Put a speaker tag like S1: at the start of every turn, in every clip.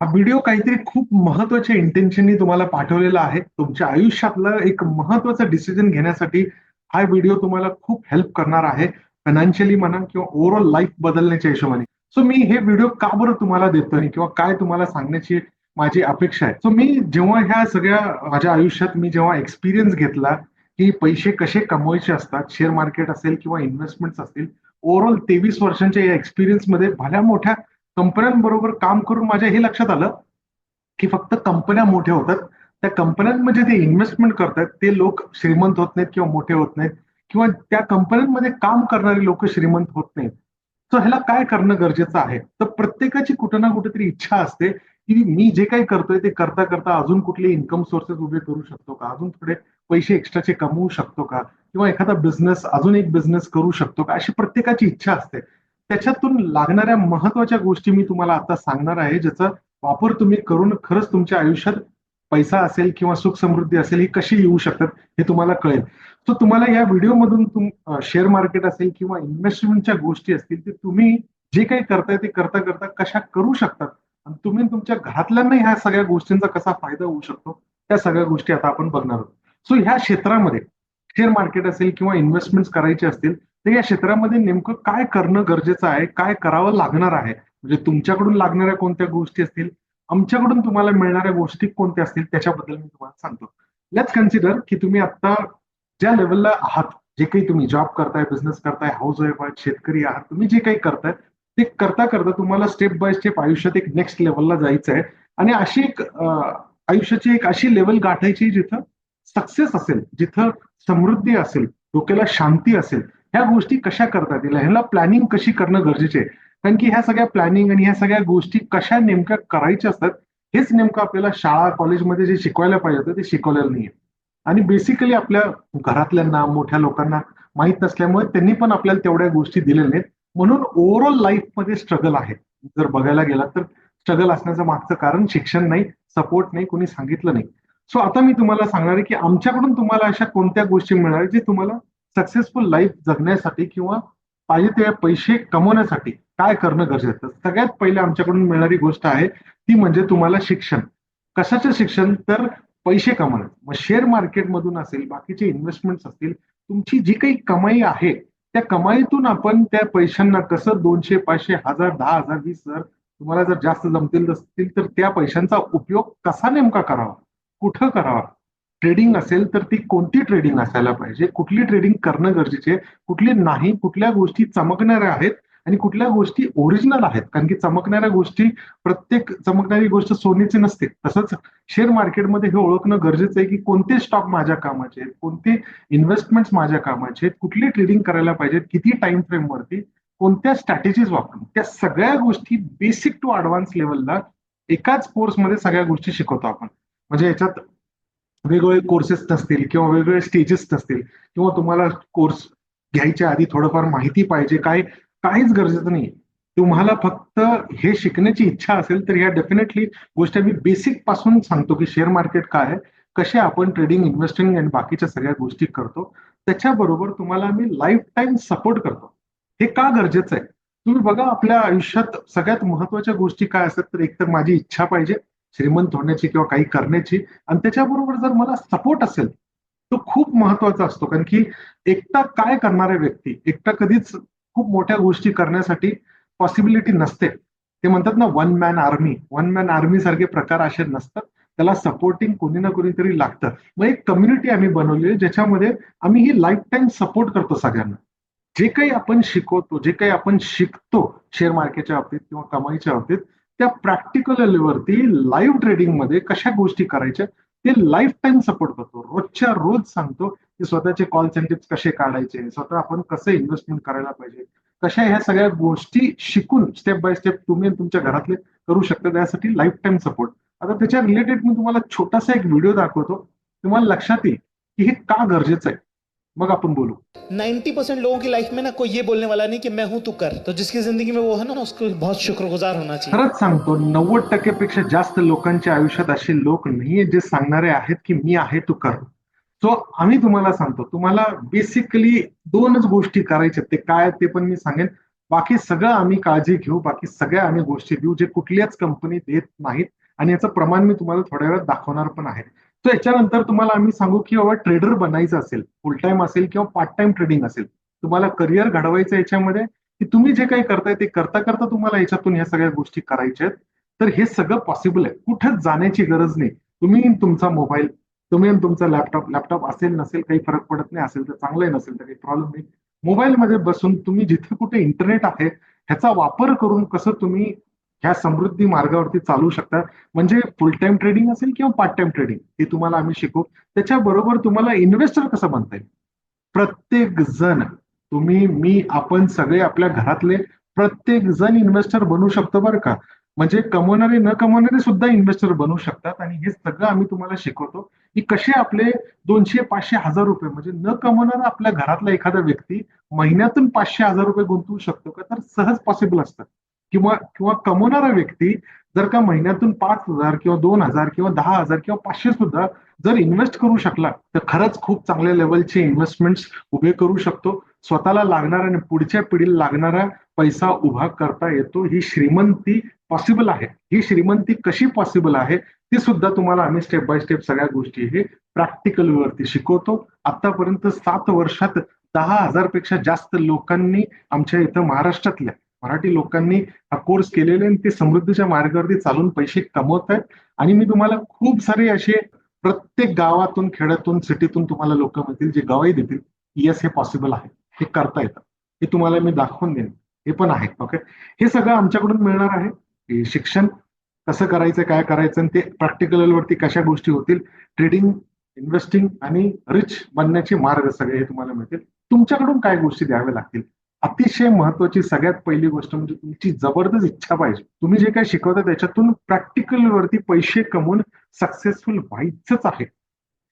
S1: हा व्हिडिओ काहीतरी खूप महत्त्वाच्या इंटेन्शननी तुम्हाला पाठवलेला आहे. तुमच्या आयुष्यातलं एक महत्वाचं डिसिजन घेण्यासाठी हा व्हिडिओ तुम्हाला खूप हेल्प करणार आहे. फायनान्शियली म्हणा किंवा ओव्हरऑल लाईफ बदलण्याच्या हिशोबाने. सो मी हे व्हिडिओ का बरं तुम्हाला देतोय किंवा काय तुम्हाला सांगण्याची माझी अपेक्षा आहे? सो मी जेव्हा ह्या सगळ्या माझ्या आयुष्यात मी जेव्हा एक्सपिरियन्स घेतला की पैसे कसे कमवायचे असतात शेअर मार्केट असेल किंवा इन्व्हेस्टमेंट असतील ओव्हरऑल तेवीस वर्षांच्या या एक्सपिरियन्समध्ये भल्या मोठ्या कंपन्यांबरोबर काम करून माझ्या हे लक्षात आलं की फक्त कंपन्या मोठ्या होतात. त्या कंपन्यांमध्ये जे इन्व्हेस्टमेंट करतात ते लोक श्रीमंत होत नाहीत किंवा मोठे होत नाहीत किंवा त्या कंपन्यांमध्ये काम करणारे लोक श्रीमंत होत नाहीत. तर ह्याला काय करणं गरजेचं आहे? तर प्रत्येकाची कुठं ना कुठेतरी इच्छा असते की मी जे काही करतोय ते करता करता अजून कुठले इन्कम सोर्सेस उभे करू शकतो का? अजून थोडे पैसे एक्स्ट्राचे कमवू शकतो का? किंवा एखादा बिझनेस अजून एक बिझनेस करू शकतो का? अशी प्रत्येकाची इच्छा असते. त्याच्यातून लागणाऱ्या महत्त्वाच्या गोष्टी मी तुम्हाला आता सांगणार आहे ज्याचा वापर तुम्ही करून खरंच तुमच्या आयुष्यात पैसा असेल किंवा सुख समृद्धी असेल ही कशी येऊ शकतात हे तुम्हाला कळेल. तर तुम्हाला या व्हिडिओमधून तुम शेअर मार्केट असेल किंवा इन्व्हेस्टमेंटच्या गोष्टी असतील ते तुम्ही जे काही करताय ते करता करता कशा करू शकतात? आणि तुम्ही तुमच्या घरातल्यांना ह्या सगळ्या गोष्टींचा कसा फायदा होऊ शकतो? त्या सगळ्या गोष्टी आता आपण बघणार आहोत. सो ह्या क्षेत्रामध्ये शेअर मार्केट असेल किंवा इन्व्हेस्टमेंट करायचे असतील तर या क्षेत्रामध्ये नेमकं काय करणं गरजेचं आहे? काय करावं लागणार आहे? म्हणजे तुमच्याकडून लागणाऱ्या कोणत्या गोष्टी असतील? आमच्याकडून तुम्हाला मिळणाऱ्या गोष्टी कोणत्या असतील? त्याच्याबद्दल मी तुम्हाला सांगतो. लेट्स कन्सिडर की तुम्ही आता ज्या लेवलला आहात जे काही तुम्ही जॉब करताय बिझनेस करताय हाऊस वाईफ आहात शेतकरी आहात तुम्ही जे काही करताय ते करता करता तुम्हाला स्टेप बाय स्टेप आयुष्यात एक नेक्स्ट लेवलला जायचं आहे. आणि अशी एक आयुष्याची एक अशी लेवल गाठायची जिथं सक्सेस असेल जिथं समृद्धी असेल डोक्याला शांती असेल ह्या गोष्टी कशा करता येतील ह्याला प्लॅनिंग कशी करणं गरजेचे आहे? कारण की ह्या सगळ्या प्लॅनिंग आणि ह्या सगळ्या गोष्टी कशा नेमक्या करायच्या असतात हेच नेमकं आपल्याला शाळा कॉलेजमध्ये जे शिकवायला पाहिजे होतं ते शिकवलेलं नाहीये. आणि बेसिकली आपल्या घरातल्यांना मोठ्या लोकांना माहीत नसल्यामुळे त्यांनी पण आपल्याला तेवढ्या गोष्टी दिलेल्या नाहीत. म्हणून ओव्हरऑल लाईफमध्ये स्ट्रगल आहे. जर बघायला गेला तर स्ट्रगल असण्याचं मागचं कारण शिक्षण नाही सपोर्ट नाही कोणी सांगितलं नाही. सो आता मी तुम्हाला सांगणार आहे की आमच्याकडून तुम्हाला अशा कोणत्या गोष्टी मिळणार जे तुम्हाला सक्सेसफुल लाईफ जगण्यासाठी किंवा पाहिजे ते पैसे कमवण्यासाठी काय करणं गरजेचं सगळ्यात पहिले आमच्याकडून मिळणारी गोष्ट आहे ती म्हणजे तुम्हाला शिक्षण. कशाचं शिक्षण? तर पैसे कमवणं मग शेअर मार्केटमधून असेल बाकीचे इन्व्हेस्टमेंट असतील तुमची जी काही कमाई आहे त्या कमाईतून आपण त्या पैशांना कसं दोनशे पाचशे हजार दहा हजार वीस हजार तुम्हाला जर जास्त जमतील असतील तर त्या पैशांचा उपयोग कसा नेमका करावा? कुठं करावा? ट्रेडिंग असेल तर ती कोणती ट्रेडिंग असायला पाहिजे? कुठली ट्रेडिंग करणं गरजेचे? कुठली नाही? कुठल्या गोष्टी चमकणाऱ्या आहेत? आणि कुठल्या गोष्टी ओरिजिनल आहेत? कारण की चमकणाऱ्या गोष्टी प्रत्येक चमकणारी गोष्ट सोनीची नसते. तसंच शेअर मार्केटमध्ये हे ओळखणं गरजेचं आहे की कोणते स्टॉक माझ्या कामाचे आहेत? कोणते इन्व्हेस्टमेंट माझ्या कामाचे आहेत? कुठली ट्रेडिंग करायला पाहिजेत किती टाइम फ्रेम वरती? कोणत्या स्ट्रॅटेजीज वापरून? त्या सगळ्या गोष्टी बेसिक टू ऍडव्हान्स लेवलला एकाच कोर्समध्ये सगळ्या गोष्टी शिकवतो आपण. म्हणजे याच्यात वेगवेगळे कोर्सेस नसतील किंवा वेगवेगळे स्टेजेस नसतील किंवा तुम्हाला कोर्स घ्यायच्या आधी थोडंफार माहिती पाहिजे काय काहीच गरजेचं नाही तुम्हाला फक्त हे शिकण्याची इच्छा असेल तर या डेफिनेटली गोष्ट मी बेसिकपासून सांगतो की शेअर मार्केट काय आहे कसे आपण ट्रेडिंग इन्व्हेस्टिंग आणि बाकीच्या सगळ्या गोष्टी करतो. त्याच्याबरोबर तुम्हाला आम्ही लाईफ टाईम सपोर्ट करतो. हे का गरजेचं आहे? तुम्ही बघा आपल्या आयुष्यात सगळ्यात महत्त्वाच्या गोष्टी काय असतात तर एकतर माझी इच्छा पाहिजे श्रीमंत होण्याची किंवा काही करण्याची. आणि त्याच्याबरोबर जर मला सपोर्ट असेल तो खूप महत्त्वाचा असतो. कारण की एकटा काय करणाऱ्या व्यक्ती एकटा कधीच खूप मोठ्या गोष्टी करण्यासाठी पॉसिबिलिटी नसते. ते म्हणतात ना one man army one man army सारखे प्रकार असे नसतात. त्याला सपोर्टिंग कोणी ना कोणीतरी लागतं. मग एक कम्युनिटी आम्ही बनवली ज्याच्यामध्ये आम्ही ही लाईफ टाईम सपोर्ट करतो सगळ्यांना. जे काही आपण शिकवतो जे काही आपण शिकतो शेअर मार्केटच्या बाबतीत किंवा कमाईच्या बाबतीत त्या प्रॅक्टिकल लेवलवरती लाईव्ह ट्रेडिंगमध्ये कशा गोष्टी करायच्या ते लाईफ टाईम सपोर्ट करतो. रोजच्या रोज सांगतो की स्वतःचे कॉल सेंटर्स कसे काढायचे स्वतः आपण कसं इन्व्हेस्टमेंट करायला पाहिजे कशा ह्या सगळ्या गोष्टी शिकून स्टेप बाय स्टेप तुम्ही तुमच्या घरातले करू शकता त्यासाठी लाईफ टाईम सपोर्ट आता त्याच्या रिलेटेड मी तुम्हाला छोटासा एक व्हिडिओ दाखवतो. तुम्हाला लक्षात येईल की हे का गरजेचं आहे. मग आपण बोलू.
S2: 90 परसेंट लोगों की लाइफ में ना कोई ये बोलने वाला नहीं कि मैं हूं तू कर। तो जिसकी जिंदगी में वो है ना उसको बहुत शुक्रगुजार होना चाहिए।
S1: खरंच सांगतो नव्वद टक्केपेक्षा जास्त लोकांच्या आयुष्यात असे लोक नाहीये जे सांगणारे आहेत की मी आहे तू कर. सो आम्ही तुम्हाला सांगतो तुम्हाला बेसिकली दोनच गोष्टी करायच्या ते काय ते पण मी सांगेन. बाकी सगळं आम्ही काळजी घेऊ बाकी सगळ्या आम्ही गोष्टी देऊ जे कुठल्याच कंपनी देत नाहीत. आणि याचं प्रमाण मी तुम्हाला थोड्या वेळात दाखवणार पण आहे. तर याच्यानंतर तुम्हाला आम्ही सांगू की बाबा ट्रेडर बनायचं असेल फुल टाइम असेल किंवा पार्ट टाइम ट्रेडिंग असेल तुम्हाला करिअर घडवायचं याच्यामध्ये की तुम्ही जे काही करताय ते करता करता तुम्हाला याच्यातून ह्या सगळ्या गोष्टी करायच्या आहेत. तर हे सगळं पॉसिबल आहे. कुठेच जाण्याची गरज नाही. तुम्ही तुमचा मोबाईल तुम्ही तुमचा लॅपटॉप लॅपटॉप असेल नसेल काही फरक पडत नाही असेल तर चांगलं आहे नसेल तर काही प्रॉब्लेम नाही. मोबाईलमध्ये बसून तुम्ही जिथे कुठे इंटरनेट आहे ह्याचा वापर करून कसं तुम्ही ह्या समृद्धी मार्गावरती चालू शकतात. म्हणजे फुल टाइम ट्रेडिंग असेल किंवा पार्ट टाइम ट्रेडिंग हे तुम्हाला आम्ही शिकवू त्याच्याबरोबर तुम्हाला इन्व्हेस्टर कसं बनता येईल? प्रत्येक जण तुम्ही मी आपण सगळे आपल्या घरातले प्रत्येक जण इन्व्हेस्टर बनू शकतो बरं का. म्हणजे कमवणारे न कमवणारे सुद्धा इन्व्हेस्टर बनू शकतात. आणि हे सगळं आम्ही तुम्हाला शिकवतो की कसे आपले दोनशे पाचशे हजार रुपये म्हणजे न कमवणारा आपल्या घरातला एखादा व्यक्ती महिन्यातून पाचशे हजार रुपये गुंतवू शकतो का? तर सहज पॉसिबल असतं. किंवा किंवा कमवणारा व्यक्ती जर का महिन्यातून पाच हजार किंवा दोन हजार किंवा दहा हजार किंवा पाचशे सुद्धा जर इन्व्हेस्ट करू शकला तर खरंच खूप चांगल्या लेवलचे इन्व्हेस्टमेंट उभे करू शकतो. स्वतःला लागणारा आणि पुढच्या पिढीला लागणारा पैसा उभा करता येतो. ही श्रीमंती पॉसिबल आहे. ही श्रीमंती कशी पॉसिबल आहे ती सुद्धा तुम्हाला आम्ही स्टेप बाय स्टेप सगळ्या गोष्टी हे प्रॅक्टिकल वरती शिकवतो. आतापर्यंत सात वर्षात दहा हजारपेक्षा जास्त लोकांनी आमच्या इथं महाराष्ट्रातल्या मराठी लोकांनी हा कोर्स केलेले आणि ते समृद्धीच्या मार्गावरती चालून पैसे कमवत आहेत. आणि मी तुम्हाला खूप सारे असे प्रत्येक गावातून खेड्यातून सिटीतून तुम्हाला लोक मिळतील जे गवाई देतील येस हे पॉसिबल आहे. हे करता येतं. हे तुम्हाला मी दाखवून देईन. हे पण आहे ओके हे सगळं आमच्याकडून मिळणार आहे. शिक्षण कसं करायचं काय करायचं आणि ते प्रॅक्टिकल वरती कशा गोष्टी होतील ट्रेडिंग इन्व्हेस्टिंग आणि रिच बनण्याचे मार्ग सगळे हे तुम्हाला मिळतील. तुमच्याकडून काय गोष्टी द्याव्या लागतील? अतिशय महत्वाची सगळ्यात पहिली गोष्ट म्हणजे तुमची जबरदस्त इच्छा पाहिजे. तुम्ही जे काही शिकवता त्याच्यातून प्रॅक्टिकल वरती पैसे कमवून सक्सेसफुल व्हायचंच आहे.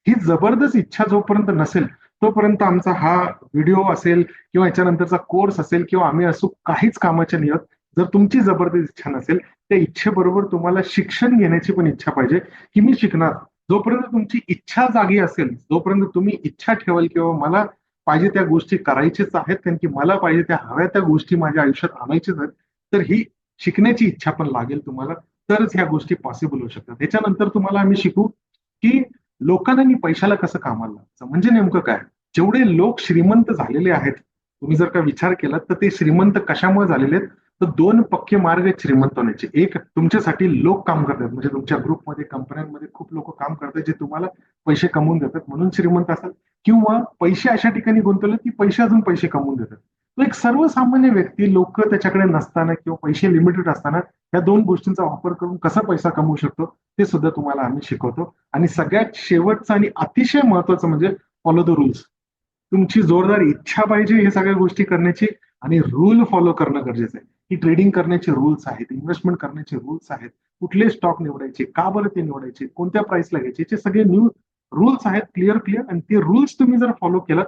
S1: ही जबरदस्त इच्छा जोपर्यंत नसेल तोपर्यंत आमचा हा व्हिडिओ असेल किंवा याच्यानंतरचा कोर्स असेल किंवा आम्ही असू काहीच कामाच्या नियत जर तुमची जबरदस्त इच्छा नसेल त्या इच्छेबरोबर तुम्हाला शिक्षण घेण्याची पण इच्छा पाहिजे की मी शिकणार. जोपर्यंत तुमची इच्छा जागी असेल जोपर्यंत तुम्ही इच्छा ठेवाल किंवा मला पाहिजे त्या गोष्टी करायच्याच आहेत कारण की मला पाहिजे त्या हव्या त्या गोष्टी माझ्या आयुष्यात आणायच्याच आहेत तर ही शिकण्याची इच्छा पण लागेल तुम्हाला तरच ह्या गोष्टी पॉसिबल होऊ शकतात. त्याच्यानंतर तुम्हाला आम्ही शिकू की लोकांना मी पैशाला कसं कामाला लागतं म्हणजे नेमकं काय? जेवढे लोक श्रीमंत झालेले आहेत तुम्ही जर का विचार केला तर ते श्रीमंत कशामुळे झालेले आहेत? तर दोन पक्के मार्ग आहेत श्रीमंत होण्याचे. एक तुमच्यासाठी लोक काम करतात. म्हणजे तुमच्या ग्रुपमध्ये कंपन्यांमध्ये खूप लोक काम करतात जे तुम्हाला पैसे कमवून देतात म्हणून श्रीमंत असतात. किंवा पैसे अशा ठिकाणी गुंतवले की पैसे अजून पैसे कमवून देतात. तो एक सर्वसामान्य व्यक्ती लोक त्याच्याकडे नसताना किंवा पैसे लिमिटेड असताना या दोन गोष्टींचा वापर करून कसा पैसा कमवू शकतो ते सुद्धा तुम्हाला आम्ही शिकवतो. आणि सगळ्यात शेवटचं आणि अतिशय महत्वाचं म्हणजे फॉलो द रूल्स तुमची जोरदार इच्छा पाहिजे हे सगळ्या गोष्टी करण्याची आणि रूल फॉलो करणं गरजेचं आहे. की ट्रेडिंग करण्याचे रूल्स आहेत इन्व्हेस्टमेंट करण्याचे रूल्स आहेत. कुठले स्टॉक निवडायचे का बरं ते निवडायचे कोणत्या प्राइसला घ्यायचे याचे सगळे न्यू रूल्स आहेत क्लिअर क्लिअर आणि ते रूल्स तुम्ही जर फॉलो केलं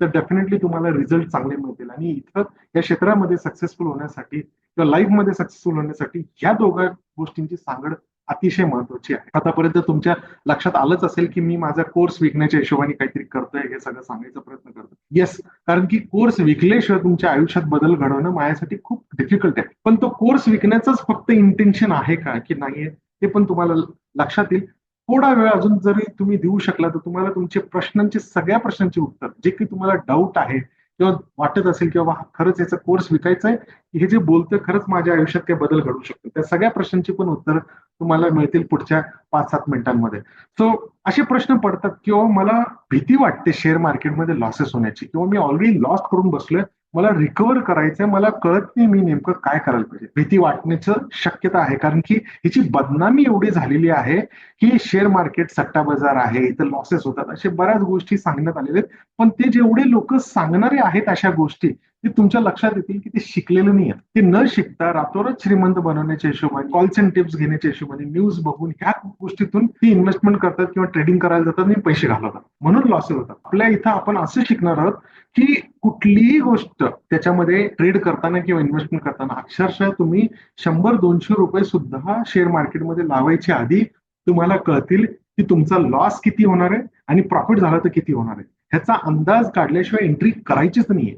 S1: तर डेफिनेटली तुम्हाला रिझल्ट चांगले मिळतील. आणि इथं या क्षेत्रामध्ये सक्सेसफुल होण्यासाठी किंवा लाईफमध्ये सक्सेसफुल होण्यासाठी या दोघा गोष्टींची सांगड अतिशय महत्वाची आहे. आतापर्यंत तुमच्या लक्षात आलंच असेल की मी माझा कोर्स विकण्याच्या हिशोबाने काहीतरी करतोय हे सगळं सांगायचा प्रयत्न करतो येस कारण की कोर्स विकल्याशिवाय तुमच्या आयुष्यात बदल घडवणं माझ्यासाठी खूप डिफिकल्ट आहे. पण तो कोर्स विकण्याचंच फक्त इंटेन्शन आहे का की नाहीये ते पण तुम्हाला लक्षात येईल. थोडा वेळ अजून जरी तुम्ही देऊ शकला तर तुम्हाला तुमचे प्रश्नांचे सगळ्या प्रश्नांचे उत्तर जे काही तुम्हाला डाऊट आहे किंवा वाटत असेल किंवा खरंच याचा कोर्स विकायचा आहे हे जे बोलतोय खरंच माझ्या आयुष्यात काही बदल घडू शकतो. त्या सगळ्या प्रश्नांची पण उत्तर तुम्हाला मिळतील पुढच्या पाच सात मिनिटांमध्ये. सो असे प्रश्न पडतात किंवा मला भीती वाटते शेअर मार्केटमध्ये लॉसेस होण्याची किंवा मी ऑलरेडी लॉस करून बसलोय मला रिकव्हर करायचंय मला कळत नाही मी नेमकं काय करायला पाहिजे. भीती वाटण्याचं शक्यता आहे कारण की हिची बदनामी एवढी झालेली आहे की शेअर मार्केट सट्टा बाजार आहे इथं लॉसेस होतात अशा बऱ्याच गोष्टी सांगण्यात आलेल्या आहेत. पण ते जेवढे लोक सांगणारे आहेत अशा गोष्टी ते तुमच्या लक्षात येतील की ते शिकलेलं नाही ते न शिकता रातोरात श्रीमंत बनवण्याच्या हिशोबाने कॉल्स अँड टिप्स घेण्याच्या हिशोबाने न्यूज बघून ह्या गोष्टीतून ती इन्व्हेस्टमेंट करतात किंवा ट्रेडिंग करायला जातात आणि पैसे घालवतात. म्हणून लॉसेस होतात आपल्या इथं आपण असं शिकणार आहोत की कुठलीही गोष्ट त्याच्यामध्ये ट्रेड करताना किंवा इन्व्हेस्टमेंट करताना अक्षरशः तुम्ही शंभर दोनशे रुपये सुद्धा शेअर मार्केटमध्ये लावायच्या आधी तुम्हाला कळतील की तुमचा लॉस किती होणार आहे आणि प्रॉफिट झाला तर किती होणार आहे. ह्याचा अंदाज काढल्याशिवाय एंट्री करायचीच नाहीये.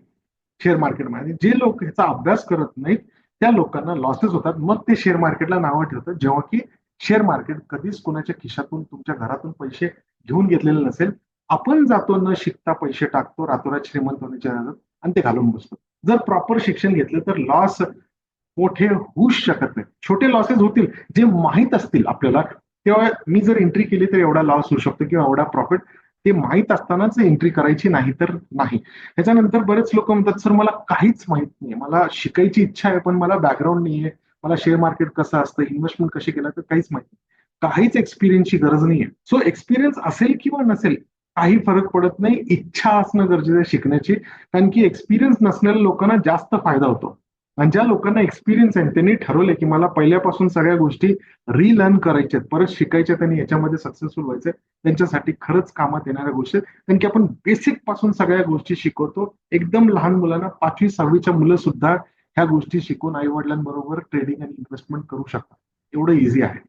S1: शेअर मार्केटमध्ये जे लोक ह्याचा अभ्यास करत नाहीत त्या लोकांना लॉसेस होतात. मग ते शेअर मार्केटला नावं ठेवतात. जेव्हा की शेअर मार्केट कधीच कोणाच्या खिशातून तुमच्या घरातून पैसे घेऊन घेतलेले नसेल आपण जातो न शिकता पैसे टाकतो रातोरात श्रीमंत होण्याच्या आणि ते घालून बसतो. जर प्रॉपर शिक्षण घेतलं तर लॉस मोठे होऊच शकत नाही. छोटे लॉसेस होतील. जे माहीत असतील आपल्याला तेव्हा मी जर एंट्री केली तर एवढा लॉस होऊ शकतो किंवा एवढा प्रॉफिट ते माहीत असतानाच एंट्री करायची नाही तर नाही. त्याच्यानंतर बरेच लोक म्हणतात सर मला काहीच माहीत नाही मला शिकायची इच्छा आहे पण मला बॅकग्राऊंड नाहीये. मला शेअर मार्केट कसं असतं इन्व्हेस्टमेंट कशी केलं तर काहीच माहीत नाही. काहीच एक्सपिरियन्सची गरज नाहीये. सो एक्सपिरियन्स असेल किंवा नसेल काही फरक पडत नाही. इच्छा असणं गरजेचं आहे शिकण्याची. कारण की एक्सपिरियन्स नसलेल्या लोकांना जास्त फायदा होतो. आणि ज्या लोकांना एक्सपिरियन्स आहे त्यांनी ठरवले की मला पहिल्यापासून सगळ्या गोष्टी रिलर्न करायच्या परत शिकायच्या त्यांनी याच्यामध्ये सक्सेसफुल व्हायचंय त्यांच्यासाठी खरंच कामात येणाऱ्या गोष्टी आहेत. कारण की आपण बेसिकपासून सगळ्या गोष्टी शिकवतो. एकदम लहान मुलांना पाचवी सहावीच्या मुलं सुद्धा ह्या गोष्टी शिकून आई वडिलांबरोबर ट्रेडिंग आणि इन्व्हेस्टमेंट करू शकतात. एवढं इझी आहे.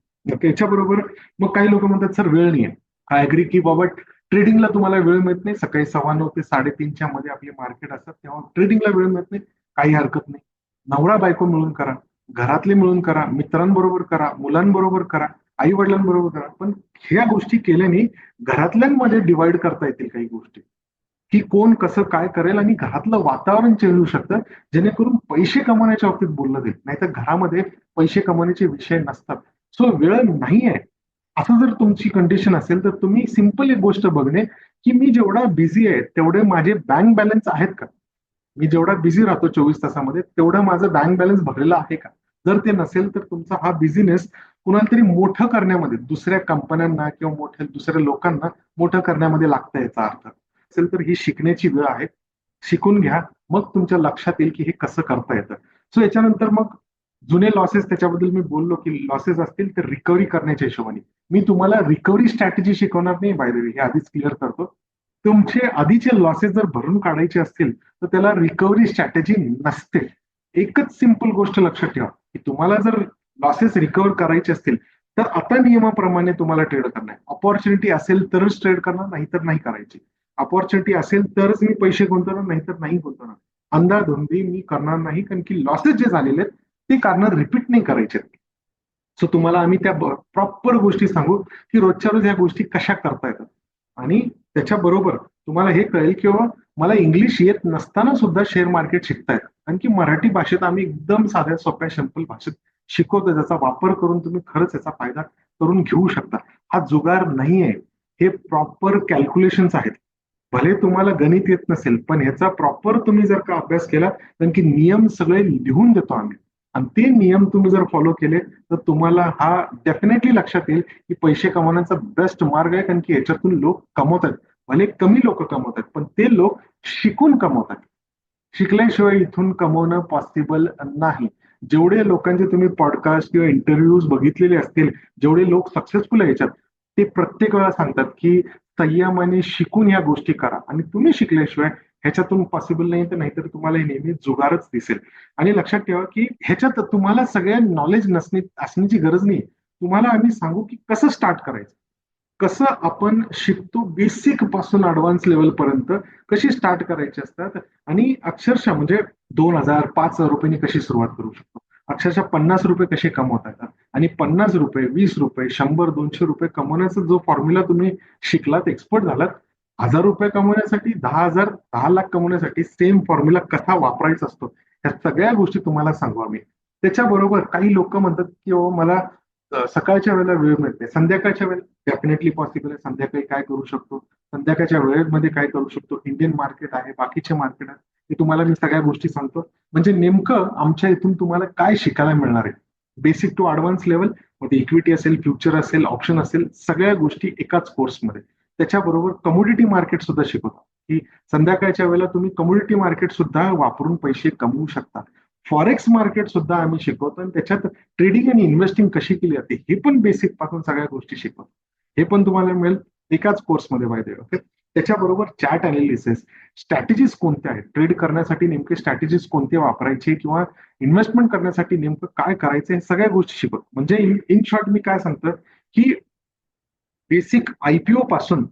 S1: याच्याबरोबर मग काही लोक म्हणतात सर वेळ नाही आहे. आय अग्री की बाबा ट्रेडिंगला तुम्हाला वेळ मिळत नाही. सकाळी सव्वा नऊ ते साडेतीनच्या मध्ये आपले मार्केट असतात. तेव्हा ट्रेडिंगला वेळ मिळत नाही. काही हरकत नाही. नवरा बायको मिळून करा घरातले मिळून करा मित्रांबरोबर करा मुलांबरोबर करा आई वडिलांबरोबर करा पण ह्या गोष्टी केल्याने घरातल्यांमध्ये डिवाइड करता येतील काही गोष्टी. की कोण कसं काय करेल आणि घरातलं वातावरण चेंज होऊ शकतं जेणेकरून पैसे कमवण्याच्या बाबतीत बोललं जाईल नाहीतर घरामध्ये पैसे कमवण्याचे विषय नसतात. सो वेळ नाही आहे असं जर तुमची कंडिशन असेल तर तुम्ही सिंपल एक गोष्ट बघणे की मी जेवढा बिझी आहे तेवढे माझे बँक बॅलन्स आहेत का? मी जेवढा बिझी राहतो चोवीस तासामध्ये तेवढं माझं बँक बॅलन्स भरलेलं आहे का? जर ते नसेल तर तुमचा हा बिझनेस कुणाला तरी मोठं करण्यामध्ये दुसऱ्या कंपन्यांना किंवा मोठ्या दुसऱ्या लोकांना मोठं करण्यामध्ये लागतं याचा अर्थ. असेल तर ही शिकण्याची वेळ आहे. शिकून घ्या. मग तुमच्या लक्षात येईल की हे कसं करता येतं. सो याच्यानंतर मग जुने लॉसेस त्याच्याबद्दल मी बोललो की लॉसेस असतील तर रिकव्हरी करण्याच्या हिशोबाने. मी तुम्हाला रिकव्हरी स्ट्रॅटेजी शिकवणार नाही बाय द वे हे आधीच क्लिअर करतो. तुमचे आधीचे लॉसेस जर भरून काढायचे असतील तर त्याला रिकव्हरी स्ट्रॅटेजी नसते. एकच सिंपल गोष्ट लक्षात ठेवा की तुम्हाला जर लॉसेस रिकव्हर करायचे असतील तर आता नियमाप्रमाणे तुम्हाला ट्रेड करणार. ऑपॉर्च्युनिटी असेल तरच ट्रेड करणार नाही तर नाही करायची. ऑपॉर्च्युनिटी असेल तरच मी पैसे गुंतवणार नाही तर नाही गुंतवणार. अंधाधुंदी मी करणार नाही कारण की लॉसेस जे झालेले आहेत ते कारण रिपीट नाही करायचे. सो तुम्हाला आम्ही त्या प्रॉपर गोष्टी सांगू की रोजच्या रोज ह्या गोष्टी कशा करता येतात. आणि त्याच्याबरोबर तुम्हाला हे कळेल किंवा मला इंग्लिश येत नसताना सुद्धा शेअर मार्केट शिकतायत. कारण की मराठी भाषेत आम्ही एकदम साध्या सोप्या सिंपल भाषेत शिकवतो ज्याचा वापर करून तुम्ही खरंच याचा फायदा करून घेऊ शकता. हा जुगार नाही आहे हे प्रॉपर कॅल्क्युलेशन्स आहेत. भले तुम्हाला गणित येत नसेल पण ह्याचा प्रॉपर तुम्ही जर का अभ्यास केला कारण की नियम सगळे लिहून देतो आम्ही. आणि ते नियम तुम्ही जर फॉलो केले तर तुम्हाला हा डेफिनेटली लक्षात येईल की पैसे कमवण्याचा बेस्ट मार्ग आहे कारण की याच्यातून लोक कमवतात. भले कमी लोक कमवतात पण ते लोक शिकून कमवतात. शिकल्याशिवाय इथून कमवणं पॉसिबल नाही. जेवढे लोकांचे तुम्ही पॉडकास्ट किंवा इंटरव्ह्यूज बघितलेले असतील जेवढे लोक सक्सेसफुल आहे याच्यात ते प्रत्येक वेळा सांगतात की संयमाने शिकून या गोष्टी करा. आणि तुम्ही शिकल्याशिवाय ह्याच्यातून पॉसिबल नाही तर नाहीतर तुम्हाला हे नेहमी जुगारच दिसेल. आणि लक्षात ठेवा की ह्याच्यात तुम्हाला सगळ्या नॉलेज नसणे असण्याची गरज नाही. तुम्हाला आम्ही सांगू की कसं स्टार्ट करायचं? कसं आपण शिकतो बेसिकपासून अडव्हान्स लेवल पर्यंत? कशी स्टार्ट करायची असतात? आणि अक्षरशः म्हणजे दोन हजार पाच हजार रुपयांनी कशी सुरुवात करू शकतो? अक्षरशः पन्नास रुपये कसे कमवता येतात आणि पन्नास रुपये वीस रुपये शंभर दोनशे रुपये कमवण्याचा जो फॉर्म्युला तुम्ही शिकलात एक्सपर्ट झालात हजार रुपये कमवण्यासाठी दहा हजार दहा लाख कमवण्यासाठी सेम फॉर्म्युला कसा वापरायचा असतो ह्या सगळ्या गोष्टी तुम्हाला सांगू आम्ही त्याच्याबरोबर काही लोक म्हणतात की हो मला सकाळच्या वेळेला वेळ मिळते. संध्याकाळच्या वेळेला डेफिनेटली पॉसिबल आहे. संध्याकाळी काय करू शकतो? संध्याकाळच्या वेळेमध्ये काय करू शकतो? इंडियन मार्केट आहे बाकीचे मार्केट आहे हे तुम्हाला मी सगळ्या गोष्टी सांगतो. म्हणजे नेमकं आमच्या इथून तुम्हाला काय शिकायला मिळणार आहे? बेसिक टू ऍडव्हान्स लेवलमध्ये इक्विटी असेल फ्युचर असेल ऑप्शन असेल सगळ्या गोष्टी एकाच कोर्समध्ये त्याच्याबरोबर कमोडिटी मार्केट सुद्धा शिकवतो की संध्याकाळच्या वेळेला तुम्ही कमोडिटी मार्केट सुद्धा वापरून पैसे कमवू शकता. फॉरेक्स मार्केट सुद्धा आम्ही शिकवतो आणि त्याच्यात ट्रेडिंग आणि इन्व्हेस्टिंग कशी केली जाते हे पण बेसिकपासून सगळ्या गोष्टी शिकवतो. हे पण तुम्हाला मिळेल एकाच कोर्समध्ये दे ओके त्याच्याबरोबर चॅट अनालिसिस स्ट्रॅटेजीज कोणत्या आहेत? ट्रेड करण्यासाठी नेमके स्ट्रॅटेजीज कोणते वापरायचे किंवा इन्व्हेस्टमेंट करण्यासाठी नेमकं काय करायचं हे सगळ्या गोष्टी शिकवतो. म्हणजे इन शॉर्ट मी काय सांगतो की बेसिक आयपीओ पासून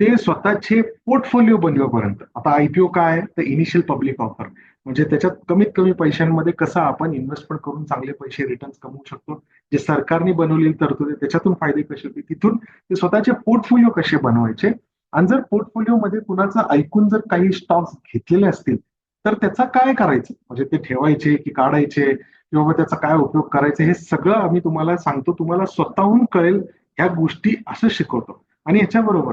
S1: ते स्वतःचे पोर्टफोलिओ बनवेपर्यंत. आता आयपीओ काय तर इनिशियल पब्लिक ऑफर म्हणजे त्याच्यात कमीत कमी पैशांमध्ये कसं आपण इन्व्हेस्टमेंट करून चांगले पैसे रिटर्न कमवू शकतो. जे सरकारने बनवलेली तरतुदी त्याच्यातून फायदे कसे होते तिथून ते स्वतःचे पोर्टफोलिओ कसे बनवायचे? आणि जर पोर्टफोलिओ मध्ये कुणाचं ऐकून जर काही स्टॉक्स घेतलेले असतील तर त्याचा काय करायचं? म्हणजे ते ठेवायचे की काढायचे? किंवा त्याचा काय उपयोग करायचा? हे सगळं आम्ही तुम्हाला सांगतो. तुम्हाला स्वतःहून कळेल ह्या गोष्टी असं शिकवतो. आणि याच्याबरोबर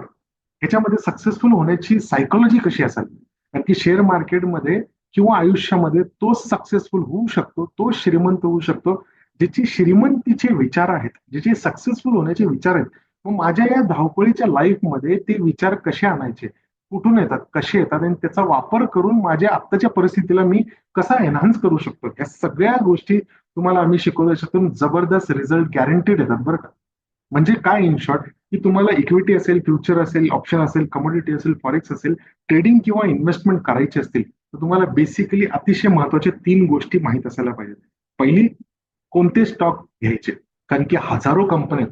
S1: ह्याच्यामध्ये सक्सेसफुल होण्याची सायकोलॉजी कशी असावी? कारण की शेअर मार्केटमध्ये किंवा आयुष्यामध्ये तो सक्सेसफुल होऊ शकतो तो श्रीमंत होऊ शकतो ज्याची श्रीमंतीचे विचार आहेत ज्याचे सक्सेसफुल होण्याचे विचार आहेत मग माझ्या या धावपळीच्या लाईफमध्ये ते विचार कसे आणायचे? कुठून येतात? कसे येतात? आणि त्याचा वापर करून माझ्या आत्ताच्या परिस्थितीला मी कसा एनहान्स करू शकतो? या सगळ्या गोष्टी तुम्हाला आम्ही शिकवतो जबरदस्त रिझल्ट गॅरंटीड येतात बरं का? म्हणजे काय इन शॉर्ट की तुम्हाला इक्विटी असेल फ्युचर असेल ऑप्शन असेल कमोडिटी असेल फॉरेक्स असेल ट्रेडिंग किंवा इन्व्हेस्टमेंट करायची असतील तर तुम्हाला बेसिकली अतिशय महत्त्वाच्या तीन गोष्टी माहीत असायला पाहिजेत. पहिली कोणते स्टॉक घ्यायचे? कारण की हजारो कंपन्या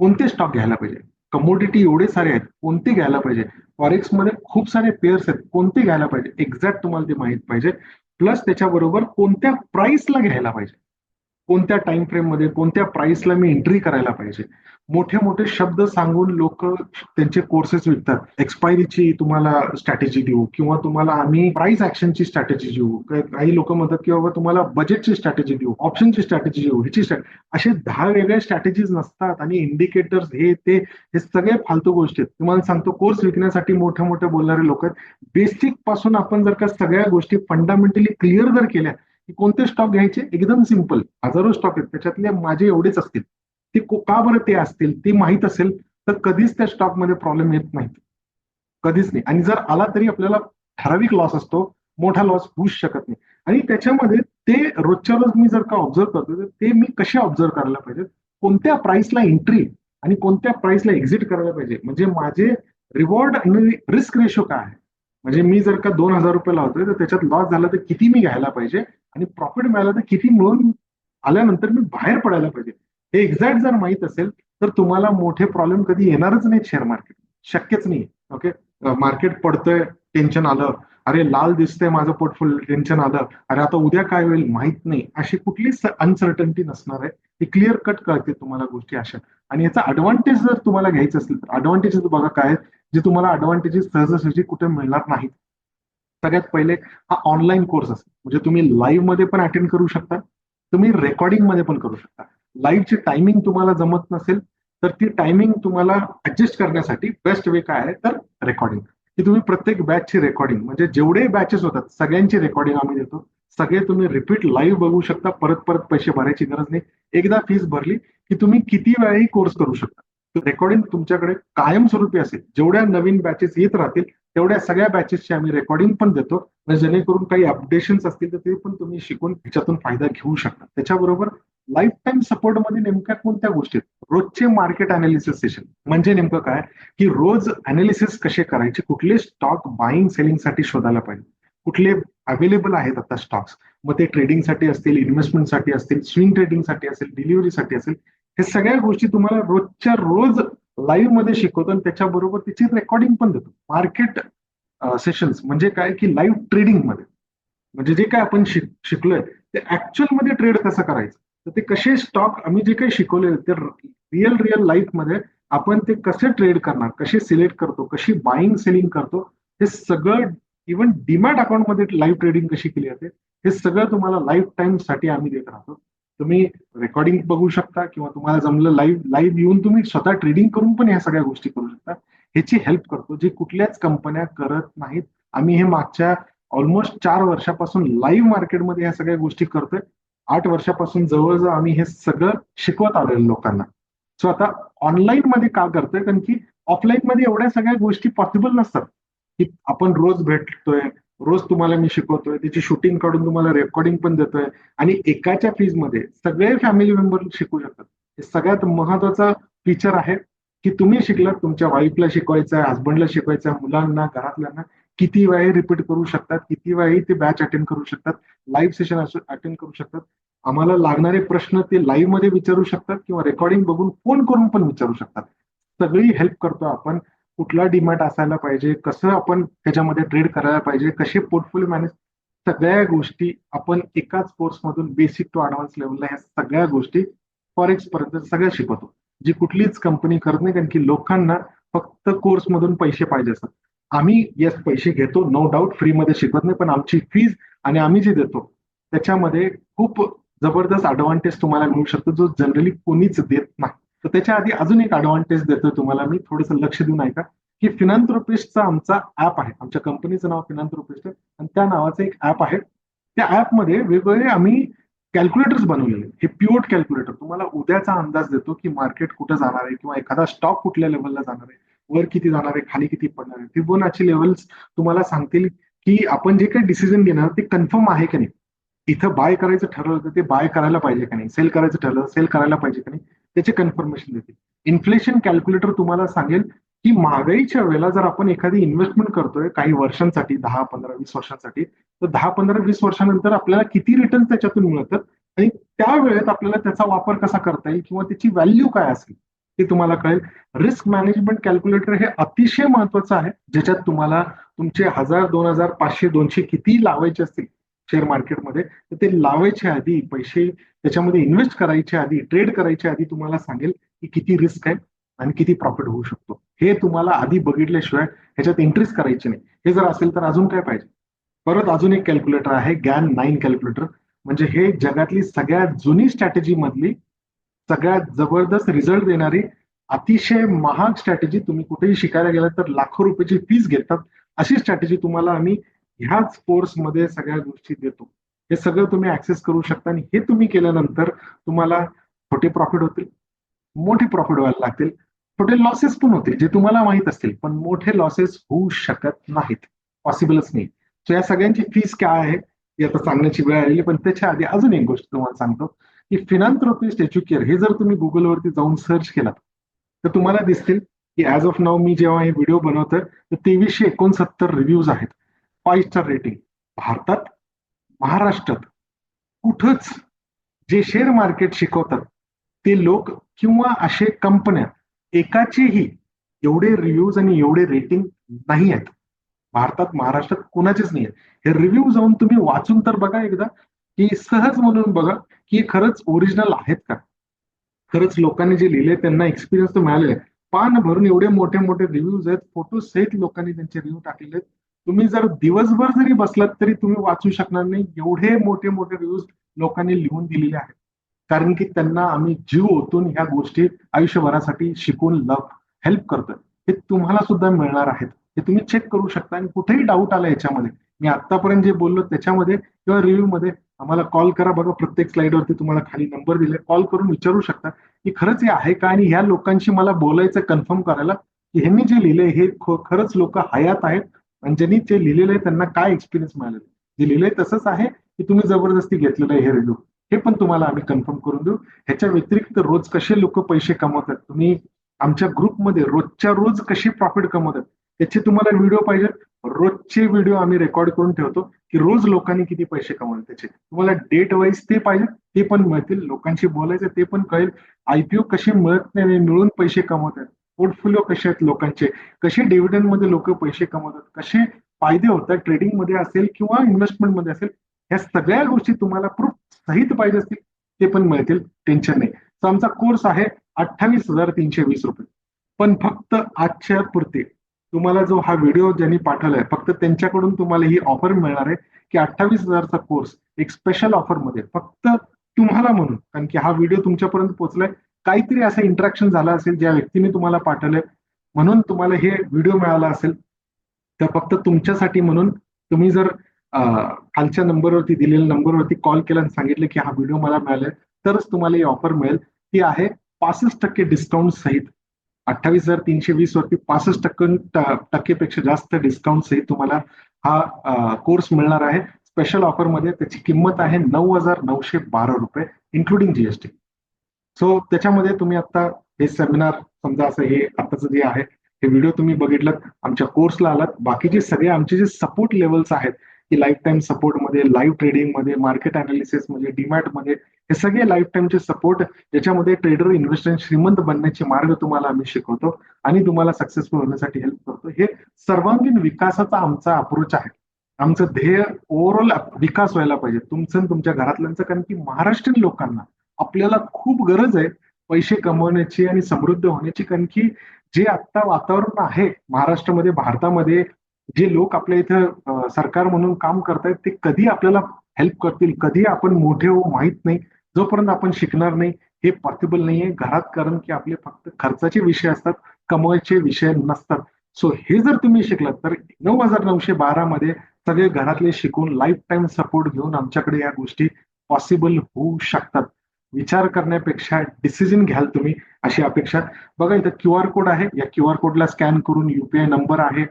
S1: कोणते स्टॉक घ्यायला पाहिजे? कमोडिटी एवढे सारे आहेत कोणते घ्यायला पाहिजे? फॉरेक्समध्ये खूप सारे पेअर्स आहेत कोणते घ्यायला पाहिजे? एक्झॅक्ट तुम्हाला ते माहीत पाहिजे. प्लस त्याच्याबरोबर कोणत्या प्राइसला घ्यायला पाहिजे? कोणत्या टाइम फ्रेममध्ये कोणत्या प्राइसला मी एंट्री करायला पाहिजे? मोठे मोठे शब्द सांगून लोक त्यांचे कोर्सेस विकतात. एक्सपायरीची तुम्हाला स्ट्रॅटेजी देऊ किंवा तुम्हाला आम्ही प्राइस ऍक्शनची स्ट्रॅटेजी देऊ. काही लोक म्हणतात की बाबा तुम्हाला बजेटची स्ट्रॅटेजी देऊ ऑप्शनची स्ट्रॅटेजी देऊ ह्याची असे दहा वेगळ्या स्ट्रॅटेजीज नसतात आणि इंडिकेटर्स हे ते हे सगळे फालतू गोष्टी आहेत. तुम्हाला सांगतो कोर्स विकण्यासाठी मोठे मोठे बोलणारे लोक आहेत. बेसिकपासून आपण जर का सगळ्या गोष्टी फंडामेंटली क्लिअर जर केल्या की कोणते स्टॉक घ्यायचे? एकदम सिंपल हजारो स्टॉक आहेत. त्याच्यातले माझे एवढेच असतील. ते का बरं ते असतील? ते माहीत असेल तर कधीच त्या स्टॉकमध्ये प्रॉब्लेम येत नाहीत कधीच नाही. आणि जर आला तरी आपल्याला ठराविक लॉस असतो. मोठा लॉस होऊच शकत नाही. आणि त्याच्यामध्ये ते रोजच्या रोज मी जर का ऑब्झर्व करतो तर ते मी कसे ऑब्झर्व करायला पाहिजे कोणत्या प्राइसला एंट्री आणि कोणत्या प्राइसला एक्झिट करायला पाहिजे? म्हणजे माझे रिवॉर्ड आणि रिस्क रेशो काय आहे? म्हणजे मी जर का दोन हजार रुपये लावतोय तर त्याच्यात लॉस झाला तर किती मी घ्यायला पाहिजे? आणि प्रॉफिट मिळाला तर किती मिळून आल्यानंतर मी बाहेर पडायला पाहिजे? हे एक्झॅक्ट जर माहीत असेल तर तुम्हाला मोठे प्रॉब्लेम कधी येणारच नाही शेअर मार्केट शक्यच नाही ओके मार्केट पडतंय टेन्शन आलं. अरे लाल दिसतंय माझं पोर्टफोलिओ टेन्शन आलं. अरे आता उद्या काय होईल माहीत नाही. अशी कुठलीच अनसर्टन्टी नसणार आहे. ती क्लिअर कट कळते तुम्हाला गोष्टी अशा. आणि याचा अडव्हान्टेज जर तुम्हाला घ्यायचं असेल तर अडव्हान्टेजेस बघा काय जे तुम्हाला ऍडव्हान्टेजेस सहजासहजी कुठे मिळणार नाहीत. सगळ्यात पहिले हा ऑनलाईन कोर्स असेल. म्हणजे तुम्ही लाईव्हमध्ये पण अटेंड करू शकता. तुम्ही रेकॉर्डिंगमध्ये पण करू शकता. लाईव्हची टायमिंग तुम्हाला जमत नसेल तर ती टायमिंग तुम्हाला ऍडजस्ट करण्यासाठी बेस्ट वे काय आहे तर रेकॉर्डिंग की तुम्ही प्रत्येक बॅचची रेकॉर्डिंग म्हणजे जेवढे बॅचेस होतात सगळ्यांची रेकॉर्डिंग आम्ही देतो. सगळे तुम्ही रिपीट लाईव्ह बघू शकता. परत परत पैसे भरायची गरज नाही. एकदा फीस भरली की तुम्ही किती वेळाही कोर्स करू शकता. रेकॉर्डिंग तुमच्याकडे कायमस्वरूपी असेल. जेवढ्या नवीन बॅचेस येत राहतील तेवढ्या सगळ्या बॅचेसची आम्ही रेकॉर्डिंग पण देतो. जेणेकरून काही अपडेशन असतील तर ते पण तुम्ही शिकून त्याच्यातून फायदा घेऊ शकता. त्याच्याबरोबर लाईफ टाईम सपोर्टमध्ये नेमक्या कोणत्या गोष्टी रोजचे मार्केट अनालिसिस सेशन म्हणजे नेमकं काय? की रोज अनालिसिस कसे करायचे? कुठले स्टॉक बाईंग सेलिंगसाठी शोधायला पाहिजे. कुठले अवेलेबल आहेत आता स्टॉक्स मग ते ट्रेडिंगसाठी असतील इन्व्हेस्टमेंटसाठी असतील स्विंग ट्रेडिंगसाठी असेल डिलिव्हरीसाठी असेल हे सगळ्या गोष्टी तुम्हाला रोजच्या रोज लाईव्हमध्ये शिकवतो आणि त्याच्याबरोबर त्याची रेकॉर्डिंग पण देतो. मार्केट सेशन्स म्हणजे काय की लाईव्ह ट्रेडिंगमध्ये. म्हणजे जे काय आपण शिक शिकलोय ते ऍक्च्युअलमध्ये ट्रेड कसं करायचं? तर ते कसे स्टॉक आम्ही जे काही शिकवले ते रिअल रिअल लाईफमध्ये आपण ते कसे ट्रेड करणार कसे सिलेक्ट करतो कशी बाईंग सेलिंग करतो हे सगळं इव्हन डिमॅट अकाउंटमध्ये लाईव्ह ट्रेडिंग कशी केली जाते हे सगळं तुम्हाला लाईफ टाईमसाठी आम्ही देत राहतो. तुम्ही रेकॉर्डिंग बघू शकता किंवा तुम्हाला जमलं लाईव्ह लाईव्ह येऊन तुम्ही स्वतः ट्रेडिंग करून पण ह्या सगळ्या गोष्टी करू शकता. ह्याची हेल्प करतो जे कुठल्याच कंपन्या करत नाहीत. आम्ही हे मागच्या ऑलमोस्ट चार वर्षापासून लाईव्ह मार्केटमध्ये ह्या सगळ्या गोष्टी करतोय. आठ वर्षापासून जवळजवळ आम्ही हे सगळं शिकवत आलेलो लोकांना. सो आता ऑनलाईन मध्ये का करतोय? कारण की ऑफलाईन मध्ये एवढ्या सगळ्या गोष्टी पॉसिबल नसतात. की आपण रोज भेटतोय रोज तुम्हाला मी शिकवतोय त्याची शूटिंग काढून तुम्हाला रेकॉर्डिंग पण देतोय आणि एकाच्या फीजमध्ये सगळे फॅमिली मेंबर शिकू शकतात. हे सगळ्यात महत्त्वाचा फीचर आहे की तुम्ही शिकलात तुमच्या वाईफला शिकवायचं आहे हसबंडला शिकवायचं आहे मुलांना घरातल्यांना किती वेळी रिपीट करू शकतात किती वेळी ते बॅच अटेंड करू शकतात लाईव्ह सेशन अटेंड करू शकतात. आम्हाला लागणारे प्रश्न ते लाईव्हमध्ये विचारू शकतात किंवा रेकॉर्डिंग बघून फोन करून पण विचारू शकतात. सगळी हेल्प करतो आपण. कुठला डिमॅट असायला पाहिजे कसं आपण त्याच्यामध्ये ट्रेड करायला पाहिजे कसे पोर्टफोलिओ मॅनेज सगळ्या गोष्टी आपण एकाच कोर्समधून बेसिक टू ऍडव्हान्स लेवलला ह्या सगळ्या गोष्टी फॉरेक्स पर्यंत सगळ्या शिकवतो. जी कुठलीच कंपनी करत नाही कारण की लोकांना फक्त कोर्समधून पैसे पाहिजे असतात. आम्ही येस पैसे घेतो नो डाऊट फ्रीमध्ये शिकवत नाही पण आमची फीज आणि आम्ही जे देतो त्याच्यामध्ये खूप जबरदस्त ऍडव्हान्टेज तुम्हाला मिळू शकतो जो जनरली कोणीच देत नाही. तर त्याच्या आधी अजून एक ऍडव्हान्टेज देतो तुम्हाला मी थोडंसं लक्ष देऊन ऐका. की फिनांथ्रोपिस्टचा आमचा ऍप आहे. आमच्या कंपनीचं नाव फिनांथ्रोपिस्ट आहे. आणि त्या नावाचं एक ऍप आहे. त्या ऍपमध्ये वेगवेगळे आम्ही कॅल्क्युलेटर्स बनवलेले. हे प्युअर कॅल्क्युलेटर तुम्हाला उद्याचा अंदाज देतो की मार्केट कुठं जाणार आहे किंवा एखादा स्टॉक कुठल्या लेवलला जाणार आहे. वर किती जाणार आहे खाली किती पडणार आहे. फिबोनाची लेवल्स तुम्हाला सांगतील की आपण जे काही डिसिजन घेणार ते कन्फर्म आहे की नाही. इथं बाय करायचं ठरवलं तर ते बाय करायला पाहिजे का नाही? सेल करायचं ठरलं सेल करायला पाहिजे का नाही? त्याचे कन्फर्मेशन देतील. इन्फ्लेशन कॅल्क्युलेटर तुम्हाला सांगेल की महागाईच्या वेळेला जर आपण एखादी इन्व्हेस्टमेंट करतोय काही वर्षांसाठी दहा पंधरा वीस वर्षांसाठी तर दहा पंधरा वीस वर्षानंतर आपल्याला किती रिटर्न त्याच्यातून मिळतात आणि त्या वेळेत आपल्याला त्याचा वापर कसा करता येईल किंवा त्याची व्हॅल्यू काय असेल ते तुम्हाला कळेल. रिस्क मॅनेजमेंट कॅल्क्युलेटर हे अतिशय महत्वाचं आहे ज्याच्यात तुम्हाला तुमचे हजार दोन हजार पाचशे दोनशे किती लावायचे असतील शेअर मार्केटमध्ये तर ते लावायच्या आधी पैसे त्याच्यामध्ये इन्व्हेस्ट करायच्या आधी ट्रेड करायच्या आधी तुम्हाला सांगेल की किती रिस्क आहे आणि किती प्रॉफिट होऊ शकतो. हे तुम्हाला आधी बघितल्याशिवाय ह्याच्यात इंटरेस्ट करायचे नाही. हे जर असेल तर अजून काय पाहिजे? परत अजून एक कॅल्क्युलेटर आहे गॅन नाईन कॅल्क्युलेटर. म्हणजे हे जगातली सगळ्यात जुनी स्ट्रॅटेजी मधली सगळ्यात जबरदस्त रिझल्ट देणारी अतिशय महाग स्ट्रॅटेजी तुम्ही कुठेही शिकायला गेला तर लाखो रुपयाची फीस घेतात. अशी स्ट्रॅटेजी तुम्हाला आम्ही ह्याच कोर्समध्ये सगळ्या गोष्टी देतो. हे सगळं तुम्ही ऍक्सेस करू शकता आणि हे तुम्ही केल्यानंतर तुम्हाला छोटे प्रॉफिट होतील मोठे प्रॉफिट व्हायला लागतील. छोटे लॉसेस पण होतील जे तुम्हाला माहीत असतील पण मोठे लॉसेस होऊ शकत नाहीत. पॉसिबलच नाही. सो या सगळ्यांची फीस काय आहे ती आता सांगण्याची वेळ आलेली पण त्याच्या आधी अजून एक गोष्ट तुम्हाला सांगतो की फिनांथ्रोपिस्ट एज्युकेअर हे जर तुम्ही गुगलवरती जाऊन सर्च केलात तर तुम्हाला दिसतील की ऍज ऑफ नाव मी जेव्हा हे व्हिडिओ बनवतोय तर तेवीसशे एकोणसत्तर रिव्ह्यूज आहेत. Five star rating. भारतात महाराष्ट्रात कुठंच जे शेअर मार्केट शिकवतात ते लोक किंवा असे कंपन्या एकाचेही एवढे रिव्ह्यूज आणि एवढे रेटिंग नाही आहेत. भारतात महाराष्ट्रात कोणाचेच नाही आहेत. हे रिव्ह्यू जाऊन तुम्ही वाचून तर बघा एकदा की सहज म्हणून बघा की खरंच ओरिजिनल आहेत का? खरंच लोकांनी जे लिहिले त्यांना एक्सपिरियन्स तर मिळालेला आहे. पान भरून एवढे मोठे मोठे रिव्ह्यूज आहेत फोटो सहित लोकांनी त्यांचे रिव्ह्यू टाकलेले आहेत. तुम्ही जर दिवसभर जरी बसलात तरी तुम्ही वाचू शकणार नाही. एवढे मोठे मोठे रिव्ह्यूज लोकांनी लिहून दिलेले आहेत. कारण की त्यांना आम्ही जीव ओतून ह्या गोष्टी आयुष्यभरासाठी शिकून लव हेल्प करतोय. हे तुम्हाला सुद्धा मिळणार आहेत. हे तुम्ही चेक करू शकता आणि कुठेही डाऊट आला याच्यामध्ये. मी आतापर्यंत जे बोललो त्याच्यामध्ये किंवा रिव्ह्यू मध्ये आम्हाला कॉल करा बघा. प्रत्येक स्लाइडवरती तुम्हाला खाली नंबर दिले. कॉल करून विचारू शकता की खरंच हे आहे का? आणि ह्या लोकांशी मला बोलायचं कन्फर्म करायला की ह्यांनी जे लिहिले हे खरंच लोक हयात आहेत. आणि ज्यांनी जे लिहिलेलं आहे त्यांना काय एक्सपिरियन्स मिळालेला जे लिहिलंय तसंच आहे की तुम्ही जबरदस्ती घेतलेलं आहे हे रिव्ह्यू हे पण तुम्हाला आम्ही कन्फर्म करून देऊ. ह्याच्या व्यतिरिक्त रोज कसे लोक पैसे कमवतात? तुम्ही आमच्या ग्रुपमध्ये रोजच्या रोज कसे प्रॉफिट कमवतात? त्याचे तुम्हाला व्हिडिओ पाहिजे. रोजचे व्हिडिओ आम्ही रेकॉर्ड करून ठेवतो की रोज लोकांनी किती पैसे कमवले त्याचे. तुम्हाला डेट वाईज ते पाहिजे ते पण मिळतील. लोकांशी बोलायचं ते पण कळेल. आयपीओ कसे मिळत नाही मिळून पैसे कमवतात. पोर्टफोलिओ कसे आहेत लोकांचे? कसे डिव्हिडंडमध्ये लोक पैसे कमवतात? कसे फायदे होतात? ट्रेडिंगमध्ये असेल किंवा इन्व्हेस्टमेंटमध्ये असेल ह्या सगळ्या गोष्टी तुम्हाला प्रूफ सहित पाहिजे असतील ते पण मिळतील टेन्शन नाही. तर आमचा कोर्स आहे अठ्ठावीस हजार तीनशे वीस रुपये. पण फक्त आजच्या पुरते तुम्हाला जो हा व्हिडिओ ज्यांनी पाठवलाय फक्त त्यांच्याकडून तुम्हाला ही ऑफर मिळणार आहे की अठ्ठावीस हजारचा कोर्स एक स्पेशल ऑफरमध्ये फक्त तुम्हाला म्हणून कारण की हा व्हिडिओ तुमच्यापर्यंत पोहोचलाय. काहीतरी असं इंटरॅक्शन झालं असेल ज्या व्यक्तीने तुम्हाला पाठवलंय. म्हणून तुम्हाला हे व्हिडिओ मिळाला असेल. तर फक्त तुमच्यासाठी म्हणून तुम्ही जर खालच्या नंबरवरती दिलेल्या नंबरवरती कॉल केला आणि सांगितलं की हा व्हिडिओ मला मिळालाय तरच तुम्हाला ही ऑफर मिळेल. ती आहे पासष्ट टक्के डिस्काउंट सहित. अठ्ठावीस हजार तीनशे वीस वरती पासष्ट टक्के टक्केपेक्षा जास्त डिस्काउंट सहित तुम्हाला हा कोर्स मिळणार आहे. स्पेशल ऑफरमध्ये त्याची किंमत आहे नऊ हजार नऊशे बारा रुपये इन्क्लुडिंग जीएसटी सो त्याच्यामध्ये तुम्ही आता हे सेमिनार समजा असं हे आताचं जे आहे हे व्हिडिओ तुम्ही बघितलं आमच्या कोर्सला आलात. बाकीचे सगळे आमचे जे सपोर्ट लेवल्स आहेत की लाईफ टाईम सपोर्टमध्ये लाईव्ह ट्रेडिंगमध्ये मार्केट अनालिसिसमध्ये डीमॅटमध्ये हे सगळे लाईफ टाईमचे सपोर्ट ज्याच्यामध्ये ट्रेडर इन्व्हेस्टर श्रीमंत बनण्याचे मार्ग तुम्हाला आम्ही शिकवतो आणि तुम्हाला सक्सेसफुल होण्यासाठी हेल्प करतो. हे सर्वांगीण विकासाचा आमचा अप्रोच आहे. आमचं ध्येय ओव्हरऑल विकास व्हायला पाहिजे. तुमचं आणि तुमच्या घरातल्यांचं. कारण की महाराष्ट्रीयन लोकांना आपल्याला खूप गरज आहे पैसे कमवण्याची आणि समृद्ध होण्याची. कारण की जे आता वातावरण आहे महाराष्ट्रामध्ये भारतामध्ये जे लोक आपल्या इथं सरकार म्हणून काम करतायत ते कधी आपल्याला हेल्प करतील? कधी आपण मोठे हो माहीत नाही. जोपर्यंत आपण शिकणार नाही हे पॉसिबल नाहीये. घरात कारण की आपले फक्त खर्चाचे विषय असतात कमवायचे विषय नसतात. सो हे जर तुम्ही शिकलात तर नऊ हजार नऊशे बारा मध्ये सगळे घरातले शिकून लाईफ टाईम सपोर्ट घेऊन आमच्याकडे या गोष्टी पॉसिबल होऊ शकतात. विचार करण्यापेक्षा डिसिजन घ्याल तुम्ही अशी अपेक्षा. बघा इथं क्यू आर कोड आहे. या क्यू आर कोडला स्कॅन करून युपीआय नंबर आहे.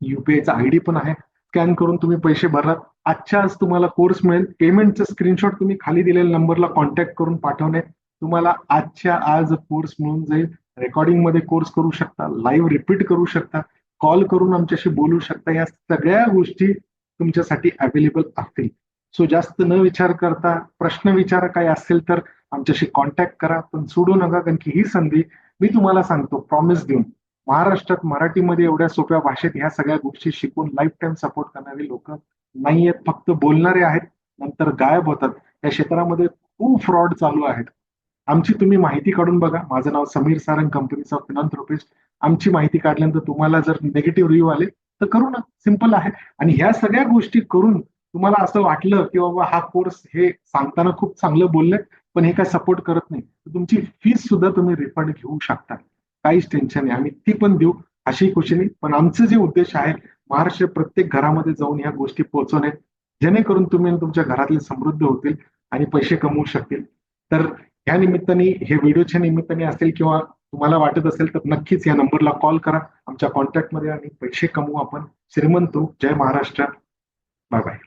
S1: युपीआयचा आयडी पण आहे. स्कॅन करून तुम्ही पैसे भरलात आजच्या आज तुम्हाला कोर्स मिळेल. पेमेंटचं स्क्रीनशॉट तुम्ही खाली दिलेल्या नंबरला कॉन्टॅक्ट करून पाठवणे. तुम्हाला आजच्या आज कोर्स मिळून जाईल. रेकॉर्डिंगमध्ये कोर्स करू शकता. लाईव्ह रिपीट करू शकता. कॉल करून आमच्याशी बोलू शकता. या सगळ्या गोष्टी तुमच्यासाठी अवेलेबल असतील. सो जास्त न विचार करता प्रश्न विचार काय असेल तर आमच्याशी कॉन्टॅक्ट करा. पण सोडू नका कारण की ही संधी मी तुम्हाला सांगतो प्रॉमिस देऊन. महाराष्ट्रात मराठीमध्ये एवढ्या सोप्या भाषेत ह्या सगळ्या गोष्टी शिकून लाईफ टाईम सपोर्ट करणारे लोक नाही आहेत. फक्त बोलणारे आहेत नंतर गायब होतात. या क्षेत्रामध्ये खूप फ्रॉड चालू आहेत. आमची तुम्ही माहिती काढून बघा. माझं नाव समीर सारंग कंपनीचा फिनॉन्थ्रोपिस्ट आमची माहिती काढल्यानंतर तुम्हाला जर निगेटिव्ह रिव्ह्यू आले तर करू ना. सिंपल आहे. आणि ह्या सगळ्या गोष्टी करून तुम्हाला असं वाटलं की बाबा हा कोर्स हे सांगताना खूप चांगलं बोलले पण हे काय सपोर्ट करत नाही. तर तुमची फीस सुद्धा तुम्ही रिफंड घेऊ शकता काहीच टेन्शन नाही. आम्ही ती पण देऊ अशी खुशी नाही. पण आमचं जे उद्देश आहे महाराष्ट्र प्रत्येक घरामध्ये जाऊन ह्या गोष्टी पोहोचवणे जेणेकरून तुम्ही तुमच्या घरातले समृद्ध होतील आणि पैसे कमवू शकतील. तर या निमित्ताने हे व्हिडिओच्या निमित्ताने असेल किंवा तुम्हाला वाटत असेल तर नक्कीच या नंबरला कॉल करा. आमच्या कॉन्टॅक्टमध्ये आणि पैसे कमवू आपण. श्रीमंत जय महाराष्ट्र. Bye bye.